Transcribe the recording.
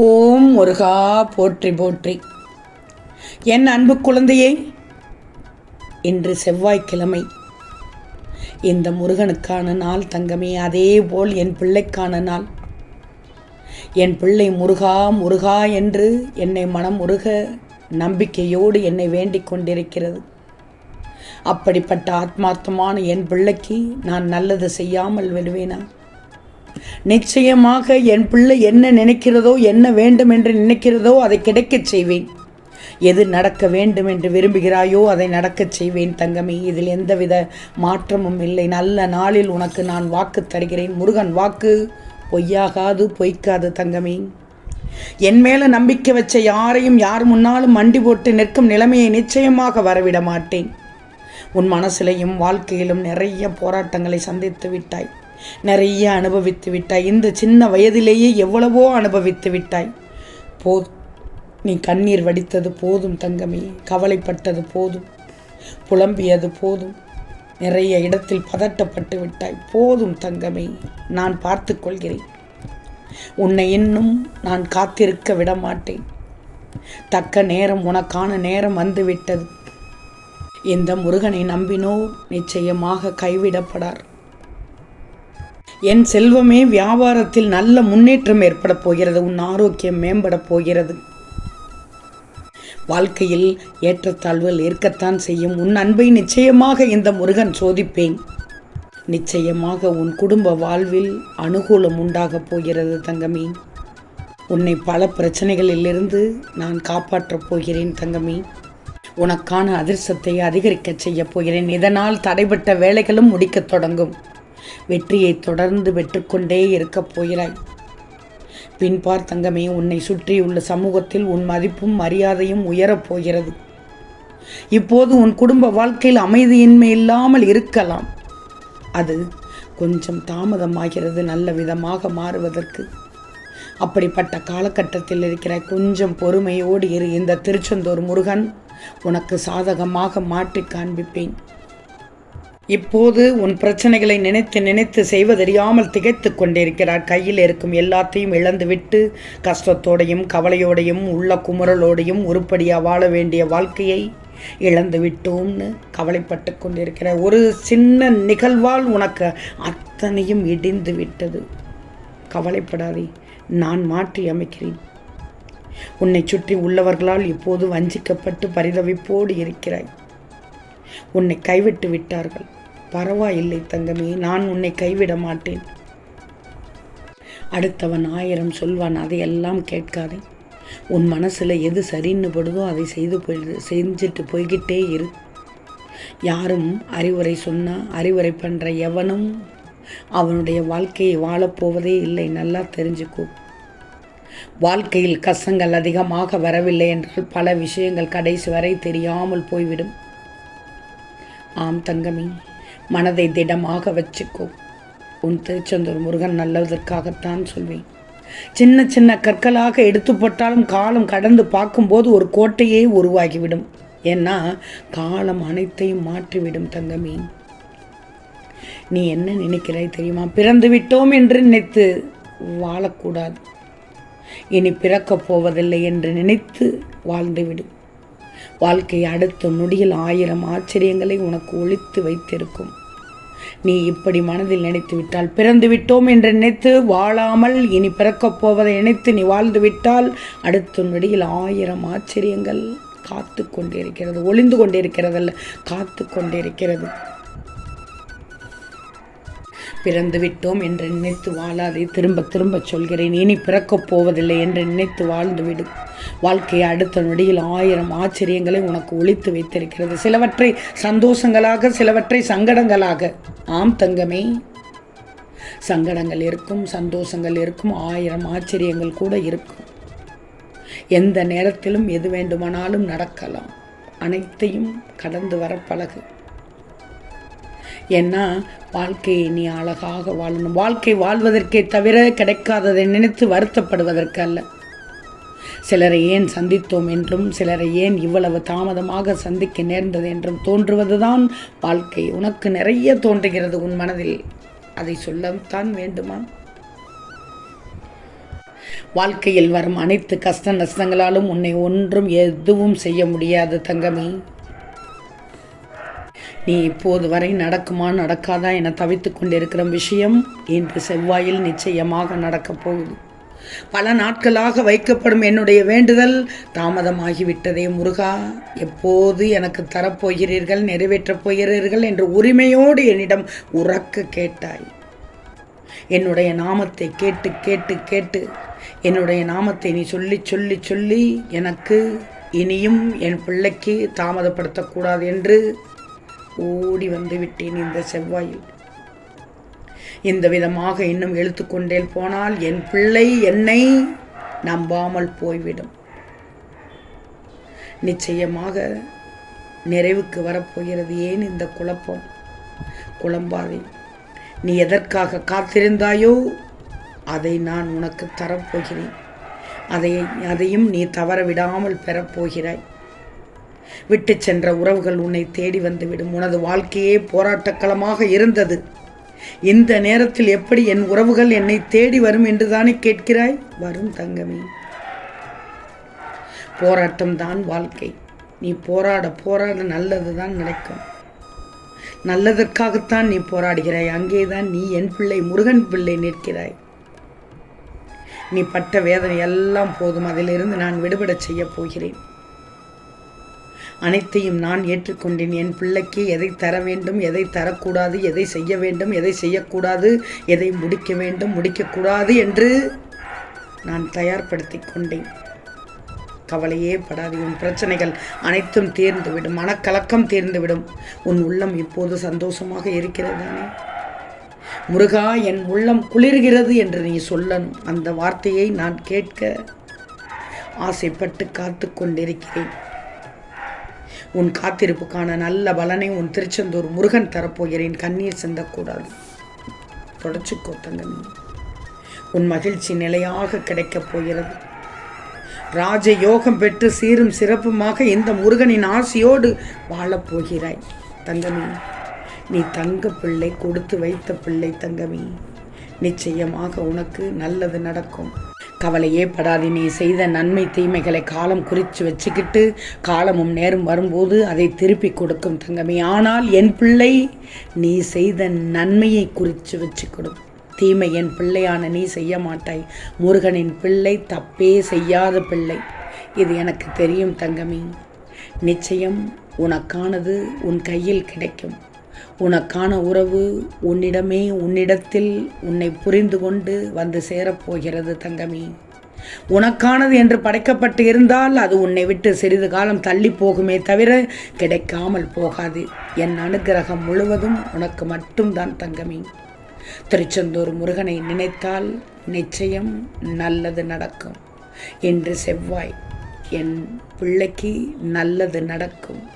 ஓம் முருகா போற்றி போற்றி. என் அன்பு குழந்தையே இன்று செவ்வாய்க்கிழமை. இந்த முருகனுக்கான நாள் தங்கமே அதே போல் என் பிள்ளைக்கான நாள். என் பிள்ளை முருகா முருகா என்று என்னை மனம் முருக நம்பிக்கையோடு என்னை வேண்டிக் கொண்டிருக்கிறது. அப்படிப்பட்ட ஆத்மார்த்தமான என் பிள்ளைக்கு நான் நல்லது செய்யாமல் விடுவேனா? நிச்சயமாக என் பிள்ளை என்ன நினைக்கிறதோ என்ன வேண்டும் என்று நினைக்கிறதோ அதை கிடைக்கச் செய்வேன். எது நடக்க வேண்டும் என்று விரும்புகிறாயோ அதை நடக்கச் செய்வேன் தங்கமே. இதில் எந்தவித மாற்றமும் இல்லை. நல்ல நாளில் உனக்கு நான் வாக்கு தருகிறேன். முருகன் வாக்கு பொய்யாகாது பொய்க்காது தங்கமே. என் மேலே நம்பிக்கை வச்ச யாரையும் யார் முன்னாலும் மண்டி போட்டு நிற்கும் நிலைமையை நிச்சயமாக வரவிட மாட்டேன். உன் மனசிலையும் வாழ்க்கையிலும் நிறைய போராட்டங்களை சந்தித்து விட்டாய். நிறைய அனுபவித்து விட்டாய். இந்த சின்ன வயதிலேயே எவ்வளவோ அனுபவித்து விட்டாய். போ நீ கண்ணீர் வடித்தது போதும் தங்கமே. கவலைப்பட்டது போதும். புலம்பியது போதும். நிறைய இடத்தில் பதட்டப்பட்டு விட்டாய். போதும் தங்கமே நான் பார்த்து கொள்கிறேன். உன்னை இன்னும் நான் காத்திருக்க விட மாட்டேன் தக்க நேரம் உனக்கான நேரம் வந்துவிட்டது. இந்த முருகனை நம்பினோ நிச்சயமாக கைவிடப்படார். என் செல்வமே வியாபாரத்தில் நல்ல முன்னேற்றம் ஏற்பட போகிறது உன் ஆரோக்கியம் மேம்பட போகிறது. வாழ்க்கையில் ஏற்றத்தாழ்வுகள் இருக்கத்தான் செய்யும். உன் அன்பை நிச்சயமாக இந்த முருகன் சோதிப்பேன். நிச்சயமாக உன் குடும்ப வாழ்வில் அனுகூலம் உண்டாகப் போகிறது தங்கமி. உன்னை பல பிரச்சனைகளிலிருந்து நான் காப்பாற்றப் போகிறேன் தங்கமி. உனக்கான அதிர்ஷ்டத்தை அதிகரிக்கச் செய்யப் போகிறேன். இதனால் தடைபட்ட வேலைகளும் முடிக்கத் தொடங்கும். வெற்றியை தொடர்ந்து பெற்றுக்கொண்டே இருக்கப் போகிறாய். பின்பார் தங்கமே உன்னை சுற்றியுள்ள சமூகத்தில் உன் மதிப்பும் மரியாதையும் உயரப் போகிறது. இப்போது உன் குடும்ப வாழ்க்கையில் அமைதியின்மை இல்லாமல் இருக்கலாம். அது கொஞ்சம் தாமதமாகிறது நல்ல விதமாக மாறுவதற்கு. அப்படிப்பட்ட காலகட்டத்தில் இருக்கிற கொஞ்சம் பொறுமையோடு இரு இந்த திருச்செந்தூர் முருகன் உனக்கு சாதகமாக மாற்றி காண்பிப்பேன். இப்போது உன் பிரச்சனைகளை நினைத்து நினைத்து செய்வதறியாமல் திகைத்து கொண்டிருக்கிறார். கையில் இருக்கும் எல்லாத்தையும் இழந்துவிட்டு கஷ்டத்தோடையும் கவலையோடையும் உள்ள குமுறலோடையும் உருப்படியாக வாழ வேண்டிய வாழ்க்கையை இழந்து விட்டோம்னு கவலைப்பட்டு கொண்டிருக்கிற ஒரு சின்ன நிகழ்வால் உனக்கு அத்தனையும் இடிந்து விட்டது கவலைப்படாதே நான் மாற்றி அமைக்கிறேன். உன்னை சுற்றி உள்ளவர்களால் இப்போது வஞ்சிக்கப்பட்டு பரிதவிப்போடு இருக்கிறாய். உன்னை கைவிட்டு விட்டார்கள். பரவாயில்லை தங்கமே நான் உன்னை கைவிட மாட்டேன். அடுத்தவன் ஆயிரம் சொல்வான் அதையெல்லாம் கேட்காதே. உன் மனசில் எது சரின்னு படுதோ அதை செய்து போய் செஞ்சுட்டு போய்கிட்டே இரு. யாரும் அறிவுரை சொன்னால் அறிவுரை பண்ணுற எவனும் அவனுடைய வாழ்க்கையை வாழப்போவதே இல்லை நல்லா தெரிஞ்சுக்கோ. வாழ்க்கையில் கஷ்டங்கள் அதிகமாக வரவில்லை என்றால் பல விஷயங்கள் கடைசி வரை தெரியாமல் போய்விடும். ஆம் தங்கமி மனதை திடமாக வச்சுக்கோ. உன் திருச்செந்தூர் முருகன் நல்லதற்காகத்தான் சொல்வேன். சின்ன சின்ன கற்களாக எடுத்து போட்டாலும் காலம் கடந்து பார்க்கும்போது ஒரு கோட்டையே உருவாகிவிடும். ஏன்னா காலம் அனைத்தையும் மாற்றிவிடும் தங்கமி. நீ என்ன நினைக்கிறாய் தெரியுமா? பிறந்து விட்டோம் என்று நினைத்து வாழக்கூடாது. இனி பிறக்கப் போவதில்லை என்று நினைத்து வாழ்ந்துவிடும் வாழ்க்கை அடுத்த நொடியில் ஆயிரம் ஆச்சரியங்களை உனக்கு ஒழித்து வைத்திருக்கும். நீ இப்படி மனதில் நினைத்து விட்டால் பிறந்து விட்டோம் என்று நினைத்து வாழாமல் இனி பிறக்கப் போவதை நினைத்து நீ வாழ்ந்து விட்டால் அடுத்த நொடியில் ஆயிரம் ஆச்சரியங்கள் காத்து கொண்டிருக்கிறது ஒளிந்து கொண்டிருக்கிறதல்ல காத்து கொண்டிருக்கிறது. பிறந்து விட்டோம் என்று நினைத்து வாழாதே. திரும்ப திரும்ப சொல்கிறேன் இனி பிறக்கப் போவதில்லை என்று நினைத்து வாழ்ந்துவிடு வாழ்க்கையை அடுத்த நொடியில் ஆயிரம் ஆச்சரியங்களை உனக்கு ஒழித்து வைத்திருக்கிறது. சிலவற்றை சந்தோஷங்களாக சிலவற்றை சங்கடங்களாக. ஆம் தங்கமே சங்கடங்கள் இருக்கும் சந்தோஷங்கள் இருக்கும் ஆயிரம் ஆச்சரியங்கள் கூட இருக்கும். எந்த நேரத்திலும் எது வேண்டுமானாலும் நடக்கலாம். அனைத்தையும் கடந்து வர பழகு. ஏன்னா வாழ்க்கையை நீ அழகாக வாழணும். வாழ்க்கை வாழ்வதற்கே தவிர கிடைக்காததை நினைத்து வருத்தப்படுவதற்கு அல்ல. சிலரை ஏன் சந்தித்தோம் என்றும் சிலரை ஏன் இவ்வளவு தாமதமாக சந்திக்க நேர்ந்தது என்றும் தோன்றுவதுதான் வாழ்க்கை. உனக்கு நிறைய தோன்றுகிறது உன் மனதில். அதை சொல்லத்தான் வேண்டுமா? வாழ்க்கையில் வரும் அனைத்து கஷ்ட நஷ்டங்களாலும் உன்னை ஒன்றும் எதுவும் செய்ய முடியாது தங்கமே. நீ இப்போது வரை நடக்குமா நடக்காதா என தவித்து கொண்டிருக்கிற விஷயம் இன்று செவ்வாயில் நிச்சயமாக நடக்கப் போகுது. பல நாட்களாக வைக்கப்படும் என்னுடைய வேண்டுதல் தாமதமாகிவிட்டதே முருகா. எப்போது எனக்கு தரப்போகிறீர்கள் நிறைவேற்றப் போகிறீர்கள் என்று உரிமையோடு என்னிடம் உறக்க கேட்டாய். என்னுடைய நாமத்தை கேட்டு கேட்டு கேட்டு என்னுடைய நாமத்தை நீ சொல்லி சொல்லி சொல்லி எனக்கு இனியும் என் பிள்ளைக்கு தாமதப்படுத்தக்கூடாது என்று ஓடி வந்து விட்டேன் இந்த செவ்வாயில். இந்த விதமாக இன்னும் எழுத்துக்கொண்டே போனால் என் பிள்ளை என்னை நம்பாமல் போய்விடும். நிச்சயமாக நிறைவுக்கு வரப்போகிறது ஏன் இந்த குழப்பம்? குழம்பாதே நீ எதற்காக காத்திருந்தாயோ அதை நான் உனக்கு தரப்போகிறேன். அதை அதையும் நீ தவற விடாமல் பெறப்போகிறாய். விட்டு சென்ற உறவுகள் உன்னை தேடி வந்துவிடும். உனது வாழ்க்கையே போராட்டக்களமாக இருந்தது. இந்த நேரத்தில் எப்படி என் உறவுகள் என்னை தேடி வரும் என்று தானே கேட்கிறாய்? வரும் தங்கமே. போராட்டம் தான் வாழ்க்கை. நீ போராட போராட நல்லது தான் நடக்கும். நல்லதற்காகத்தான் நீ போராடுகிறாய். அங்கேதான் நீ என் பிள்ளை முருகன் பிள்ளை நிற்கிறாய். நீ பட்ட வேதனை எல்லாம் போதும். அதிலிருந்து நான் விடுபட செய்யப் போகிறேன். அனைத்தையும் நான் ஏற்றுக்கொண்டேன். என் பிள்ளைக்கு எதை தர வேண்டும் எதை தரக்கூடாது எதை செய்ய வேண்டும் எதை செய்யக்கூடாது எதை முடிக்க வேண்டும் முடிக்கக்கூடாது என்று நான் தயார்படுத்தி கொண்டேன். கவலையே படாது உன் பிரச்சனைகள் அனைத்தும் தீர்ந்துவிடும். மனக்கலக்கம் தீர்ந்துவிடும். உன் உள்ளம் இப்போது சந்தோஷமாக இருக்கிறதானே முருகா என் உள்ளம் குளிர்கிறது என்று நீ சொல்லணும். அந்த வார்த்தையை நான் கேட்க ஆசைப்பட்டு காத்து கொண்டிருக்கிறேன். உன் காத்திருப்புக்கான நல்ல பலனை உன் திருச்செந்தூர் முருகன் தரப்போகிறேன். கண்ணீர் சிந்தக்கூடாது. தொடச்சிக்கோ தங்கமே உன் மகிழ்ச்சி நிலையாக கிடைக்கப் போகிறது. ராஜ யோகம் பெற்று சீரும் சிறப்புமாக இந்த முருகனின் ஆசையோடு வாழப் போகிறாய். நீ தங்க பிள்ளை கொடுத்து வைத்த பிள்ளை தங்கமி நிச்சயமாக உனக்கு நல்லது நடக்கும். கவலையே படாது நீ செய்த நன்மை தீமைகளை காலம் குறித்து வச்சுக்கிட்டு காலமும் நேரம் வரும்போது அதை திருப்பி கொடுக்கும் தங்கமே. ஆனால் என் பிள்ளை நீ செய்த நன்மையை குறித்து வச்சு கொடுக்கும் தீமை என் பிள்ளையான நீ செய்ய மாட்டாய். முருகனின் பிள்ளை தப்பே செய்யாத பிள்ளை. இது எனக்கு தெரியும் தங்கமே. நிச்சயம் உனக்கானது உன் கையில் கிடைக்கும். உனக்கான உறவு உன்னிடமே உன்னிடத்தில் உன்னை புரிந்து கொண்டு வந்து சேரப்போகிறது தங்கமி. உனக்கானது என்று படைக்கப்பட்டு இருந்தால் அது உன்னை விட்டு சிறிது காலம் தள்ளி போகுமே தவிர கிடைக்காமல் போகாது. என் அனுகிரகம் முழுவதும் உனக்கு மட்டும்தான் தங்கமி. திருச்செந்தூர் முருகனை நினைத்தால் நிச்சயம் நல்லது நடக்கும். என்று செவ்வாய் என் பிள்ளைக்கு நல்லது நடக்கும்.